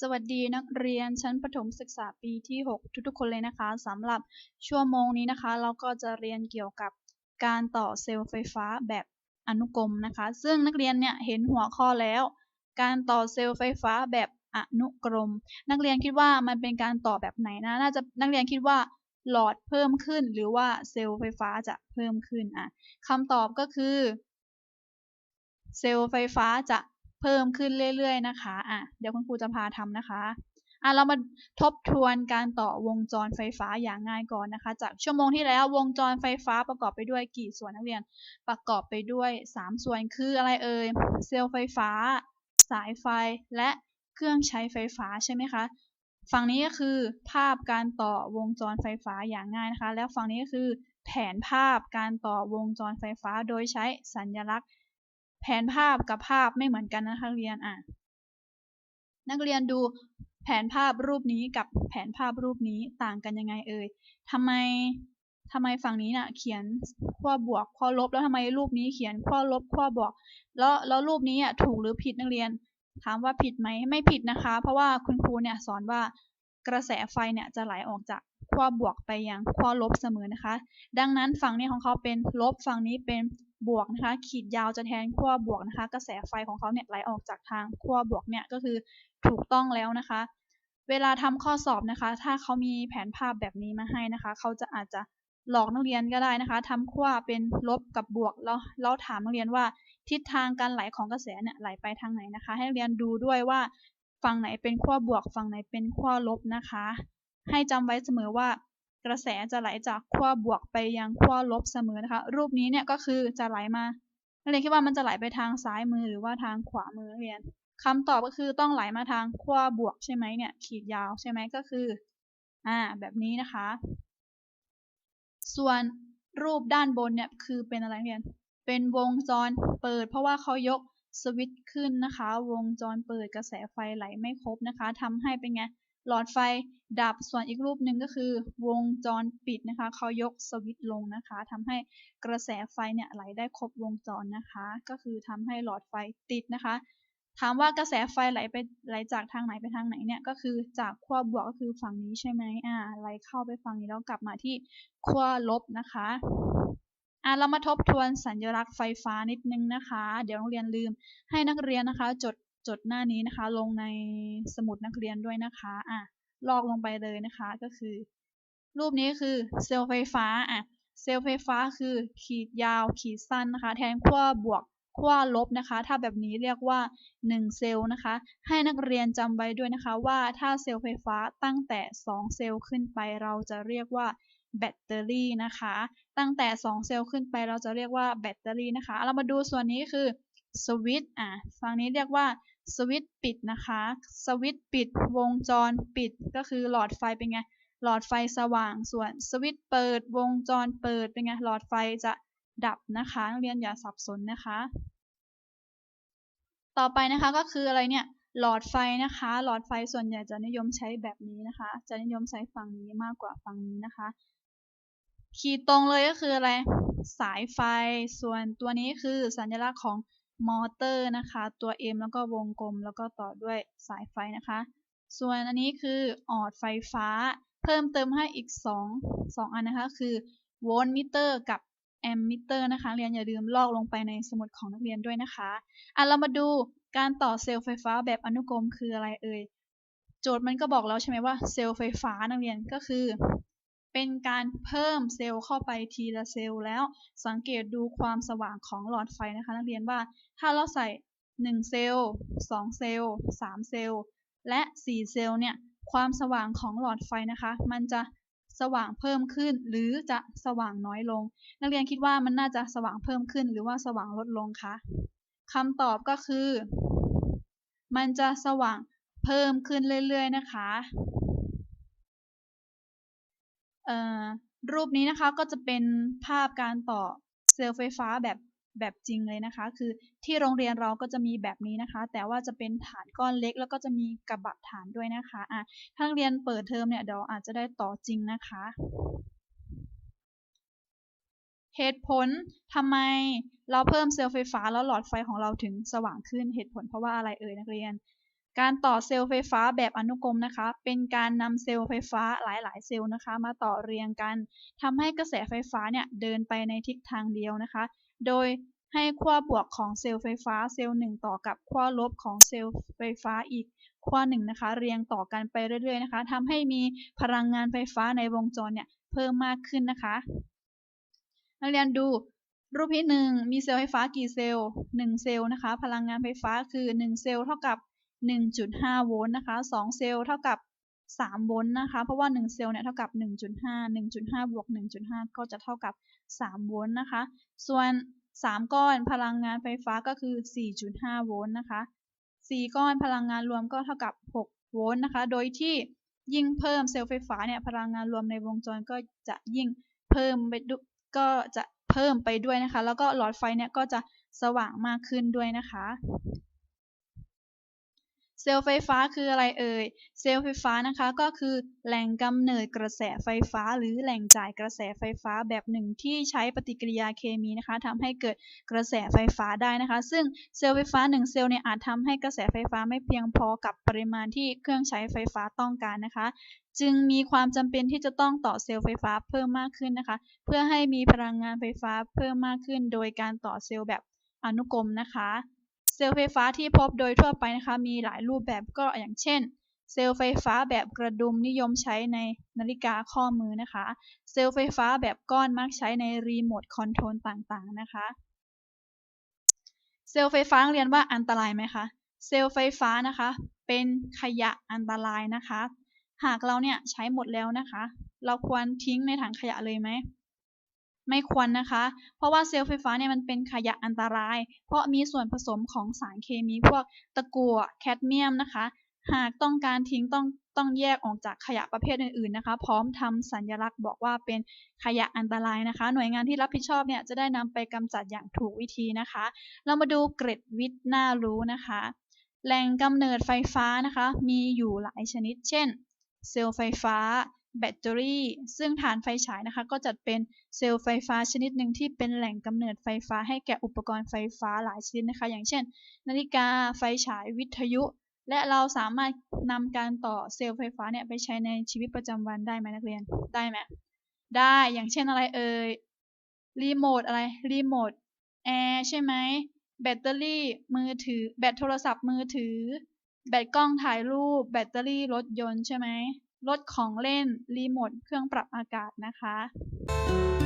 สวัสดีนักเรียนชั้นประถมศึกษาปีที่ 6 ทุกๆคนเลยนะคะสำหรับชั่วโมงนี้นะคะ เราก็จะเรียนเกี่ยวกับการต่อเซลล์ไฟฟ้าแบบอนุกรมนะคะ ซึ่งนักเรียนเนี่ยเห็นหัวข้อแล้ว การต่อเซลล์ไฟฟ้าแบบอนุกรม นักเรียนคิดว่ามันเป็นการต่อแบบไหนนะน่าจะนักเรียนคิดว่าหลอดเพิ่มขึ้น หรือว่าเซลล์ไฟฟ้าจะเพิ่มขึ้นอะคำตอบก็คือ เซลล์ไฟฟ้าจะ เพิ่มขึ้นเรื่อยๆนะคะอะเดี๋ยวคุณครูจะพาทำนะคะอะเรามาทบทวนการต่อวงจรไฟฟ้าอย่างง่ายก่อนนะคะ จากชั่วโมงที่แล้ววงจรไฟฟ้าประกอบไปด้วยกี่ส่วนนักเรียน ประกอบไปด้วย 3 ส่วนคืออะไรเอ่ยเซลล์ไฟฟ้า สายไฟและเครื่องใช้ไฟฟ้าใช่ไหมคะฝั่งนี้ก็คือภาพการต่อวงจรไฟฟ้าอย่างง่ายนะคะ แล้วฝั่งนี้ก็คือแผนภาพการต่อวงจรไฟฟ้าโดยใช้สัญลักษณ์ แผนภาพกับภาพไม่เหมือนกันนะคะนักเรียนอะนักเรียนดูแผนภาพรูปนี้กับแผนภาพรูปนี้ต่างกันยังไงเอ่ยทำไมทำไมฝั่งนี้น่ะเขียนขั้วบวกขั้วลบแล้วทำไมรูปนี้เขียนขั้วลบขั้วบวก แล้วแล้วรูปนี้อะถูกหรือผิดนักเรียน ถามว่าผิดไหมไม่ผิดนะคะ เพราะว่าคุณครูเนี่ยสอนว่ากระแสไฟเนี่ยจะไหลออกจากขั้วบวกไปยังขั้วลบเสมอนะคะ ดังนั้นฝั่งนี้ของเขาเป็นลบฝั่งนี้เป็น บวกนะคะขีดยาวจะแทนขั้วบวกนะคะกระแสไฟของเขาเนี่ยไหลออกจากทางขั้วบวกเนี่ยก็คือถูกต้องแล้วนะคะ เวลาทำข้อสอบนะคะ ถ้าเขามีแผนภาพแบบนี้มาให้นะคะ เขาจะอาจจะหลอกนักเรียนก็ได้นะคะทำขั้วเป็นลบกับบวกแล้วเราถามนักเรียนว่าทิศทางการไหลของกระแสเนี่ยไหลไปทางไหนนะคะ ให้นักเรียนดูด้วยว่าฝั่งไหนเป็นขั้วบวกฝั่งไหนเป็นขั้วลบนะคะ ให้จำไว้เสมอว่า กระแสจะไหลจากขั้วบวกไปยังขั้วลบเสมอนะคะ รูปนี้เนี่ยก็คือจะไหลมานักเรียนคิดว่ามันจะไหลไปทางซ้ายมือหรือว่าทางขวามือนักเรียนคำตอบก็คือต้องไหลมาทางขั้วบวกใช่ไหมเนี่ย ขีดยาวใช่ไหมก็คืออ่าแบบนี้นะคะ ส่วนรูปด้านบนเนี่ยคือเป็นอะไรเรียน เป็นวงจรเปิด เพราะว่าเขายกสวิตช์ขึ้นนะคะ วงจรเปิดกระแสไฟไหลไม่ครบนะคะทำให้เป็นไง หลอดไฟดับส่วนอีกรูปหนึ่งก็คือ วงจรปิดนะคะเขายกสวิตช์ลงนะคะทำให้กระแสไฟเนี่ยไหลได้ครบวงจรนะคะ ก็คือทำให้หลอดไฟติดนะคะ ถามว่ากระแสไฟไหลไปไหลจากทางไหนไปทางไหนเนี่ยก็คือจากขั้วบวกก็คือฝั่งนี้ใช่ไหมอ่าไหลเข้าไปฝั่งนี้แล้วกลับมาที่ขั้วลบนะคะอ่าเรามาทบทวนสัญลักษณ์ไฟฟ้านิดนึงนะคะ เดี๋ยวโรงเรียนลืมให้นักเรียนนะคะ จด จดหน้านี้นะคะ ลงในสมุดนักเรียนด้วยนะคะอะลอกลงไปเลยนะคะก็คือ รูปนี้คือเซลล์ไฟฟ้าอะเซลล์ไฟฟ้าคือขีดยาวขีดสั้นนะคะ แทนขั้วบวกขั้วลบนะคะ ถ้าแบบนี้เรียกว่า 1 เซลล์นะคะ ให้นักเรียนจำไว้ด้วยนะคะว่าถ้าเซลล์ไฟฟ้าตั้งแต่ 2 เซลล์ขึ้นไปเราจะเรียกว่าแบตเตอรี่นะคะ ตั้งแต่ 2 เซลล์ขึ้นไปเราจะเรียกว่าแบตเตอรี่นะคะ เรามาดูส่วนนี้คือ สวิต์อะฝั่งนี้เรียกว่าสวิต์ปิดนะคะ สวิต์ปิดวงจรปิดก็คือหลอดไฟเป็นไง หลอดไฟสว่างส่วนสวิต์เปิดวงจรเปิดเป็นไง หลอดไฟจะดับนะคะเรียนอย่าสับสนนะคะ ต่อไปนะคะก็คืออะไรเนี่ยหลอดไฟนะคะ หลอดไฟส่วนใหญ่จะนิยมใช้แบบนี้นะคะ จะนิยมใช้ฝั่งนี้มากกว่าฝั่งนี้นะคะ ขีดตรงเลยก็คืออะไร สายไฟ ส่วนตัวนี้คือสัญลักษณ์ของ มอเตอร์นะคะ ตัว M แล้วก็วงกลม แล้วก็ต่อด้วยสายไฟนะคะ ส่วนอันนี้คือออดไฟฟ้า เพิ่มเติมให้อีก 2 2 อันนะคะ คือโวลต์มิเตอร์กับแอมมิเตอร์นะคะเรียนอย่าลืมลอกลงไปในสมุดของนักเรียนด้วยนะคะอะเรามาดูการต่อเซลล์ไฟฟ้าแบบอนุกรมคืออะไรเอ่ย โจทย์มันก็บอกแล้วใช่ไหมว่าเซลล์ไฟฟ้านักเรียนก็คือ เป็นการเพิ่มเซลล์เข้าไปทีละเซลล์แล้ว สังเกตดูความสว่างของหลอดไฟนะคะนักเรียนว่า ถ้าเราใส่ 1 เซลล์2เซลล์3เซลล์และ 4 เซลล์เนี่ยความสว่างของหลอดไฟนะคะ มันจะสว่างเพิ่มขึ้น หรือจะสว่างน้อยลง นักเรียนคิดว่ามันน่าจะสว่างเพิ่มขึ้น หรือว่าสว่างลดลงคะคำตอบก็คือ มันจะสว่างเพิ่มขึ้นเรื่อยๆนะคะ รูปนี้นะคะก็จะเป็นภาพการต่อเซลล์ไฟฟ้าแบบแบบจริงเลยนะคะ คือที่โรงเรียนเราก็จะมีแบบนี้นะคะ แต่ว่าจะเป็นฐานก้อนเล็ก แล้วก็จะมีกระบะฐานด้วยนะคะอะถ้าเรียนเปิดเทอมเนี่ยเดี๋ยวอาจจะได้ต่อจริงนะคะ เหตุผลทำไมเราเพิ่มเซลล์ไฟฟ้าแล้วหลอดไฟของเราถึงสว่างขึ้นเหตุผลเพราะว่าอะไรเอ่ยนักเรียน การต่อเซลล์ไฟฟ้าแบบอนุกรมนะคะ เป็นการนำเซลล์ไฟฟ้าหลาย ๆ เซลล์นะคะ มาต่อเรียงกันทำให้กระแสไฟฟ้าเนี่ยเดินไปในทิศทางเดียวนะคะ โดยให้ขั้วบวกของเซลล์ไฟฟ้าเซลล์หนึ่งต่อกับขั้วลบของเซลล์ไฟฟ้าอีกขั้วหนึ่งนะคะ เรียงต่อกันไปเรื่อย ๆ นะคะทำให้มีพลังงานไฟฟ้าในวงจรเนี่ยเพิ่มมากขึ้นนะคะ นักเรียนดูรูปที่หนึ่งมีเซลล์ไฟฟ้ากี่เซลล์หนึ่งเซลล์นะคะ พลังงานไฟฟ้าคือหนึ่งเซลล์เท่ากับ 1.5 โวลต์นะคะ2เซลล์เท่ากับ 3 โวลต์นะคะ เพราะว่า 1 เซลล์เนี่ยเท่ากับ 1.5 1.5 บวก 1.5 ก็จะเท่ากับ 3 โวลต์นะคะ ส่วน 3 ก้อนพลังงานไฟฟ้าก็คือ 4.5 โวลต์นะคะ 4 ก้อนพลังงานรวมก็เท่ากับ 6 โวลต์นะคะ โดยที่ยิ่งเพิ่มเซลล์ไฟฟ้าเนี่ยพลังงานรวมในวงจรก็จะยิ่งเพิ่มไปก็จะเพิ่มไปด้วยนะคะ แล้วก็หลอดไฟเนี่ยก็จะสว่างมากขึ้นด้วยนะคะ เซลล์ไฟฟ้าคืออะไรเอ่ย เซลล์ไฟฟ้านะคะก็คือแหล่งกำเนิดกระแสไฟฟ้า หรือแหล่งจ่ายกระแสไฟฟ้าแบบหนึ่งที่ใช้ปฏิกิริยาเคมีนะคะทำให้เกิดกระแสไฟฟ้าได้นะคะ ซึ่งเซลล์ไฟฟ้า 1 เซลล์เนี่ยอาจทำให้กระแสไฟฟ้าไม่เพียงพอกับปริมาณที่เครื่องใช้ไฟฟ้าต้องการนะคะ จึงมีความจำเป็นที่จะต้องต่อเซลล์ไฟฟ้าเพิ่มมากขึ้นนะคะ เพื่อให้มีพลังงานไฟฟ้าเพิ่มมากขึ้น โดยการต่อเซลล์แบบอนุกรมนะคะ เซลล์ไฟฟ้าที่พบโดยทั่วไปนะคะมีหลายรูปแบบก็อย่างเช่น เซลล์ไฟฟ้าแบบกระดุมนิยมใช้ในนาฬิกาข้อมือนะคะ เซลล์ไฟฟ้าแบบก้อนมักใช้ในรีโมทคอนโทรลต่างๆนะคะ เซลล์ไฟฟ้าเรียนว่าอันตรายไหมคะเซลล์ไฟฟ้านะคะ เป็นขยะอันตรายนะคะ หากเราเนี่ยใช้หมดแล้วนะคะ เราควรทิ้งในถังขยะเลยไหม ไม่ควรนะคะ เพราะว่าเซลล์ไฟฟ้าเนี่ยมันเป็นขยะอันตราย เพราะมีส่วนผสมของสารเคมีพวกตะกั่วแคดเมียมนะคะ หากต้องการทิ้งต้องต้องแยกออกจากขยะประเภทอื่นๆนะคะ พร้อมทำสัญลักษณ์บอกว่าเป็นขยะอันตรายนะคะ หน่วยงานที่รับผิดชอบเนี่ยจะได้นำไปกำจัดอย่างถูกวิธีนะคะ เรามาดูเกร็ดวิทย์น่ารู้นะคะ แหล่งกำเนิดไฟฟ้านะคะ มีอยู่หลายชนิด เช่น เซลล์ไฟฟ้า แบตเตอรี่ ซึ่งฐานไฟฉายนะคะ ก็จัดเป็นเซลล์ไฟฟ้าชนิดหนึ่งที่เป็นแหล่งกำเนิดไฟฟ้าให้แก่อุปกรณ์ไฟฟ้าหลายชนิดนะคะ อย่างเช่น นาฬิกาไฟฉายวิทยุ และเราสามารถนำการต่อเซลล์ไฟฟ้าเนี่ยไปใช้ในชีวิตประจำวันได้ไหมนักเรียนได้ไหมได้อย่างเช่นอะไรเอ่ยรีโมทอะไรรีโมทแอร์ใช่ไหมแบตเตอรี่มือถือ แบตโทรศัพท์มือถือ แบตกล้องถ่ายรูป แบตเตอรี่รถยนต์ใช่ไหม รถของเล่น รีโมทเครื่องปรับอากาศนะคะ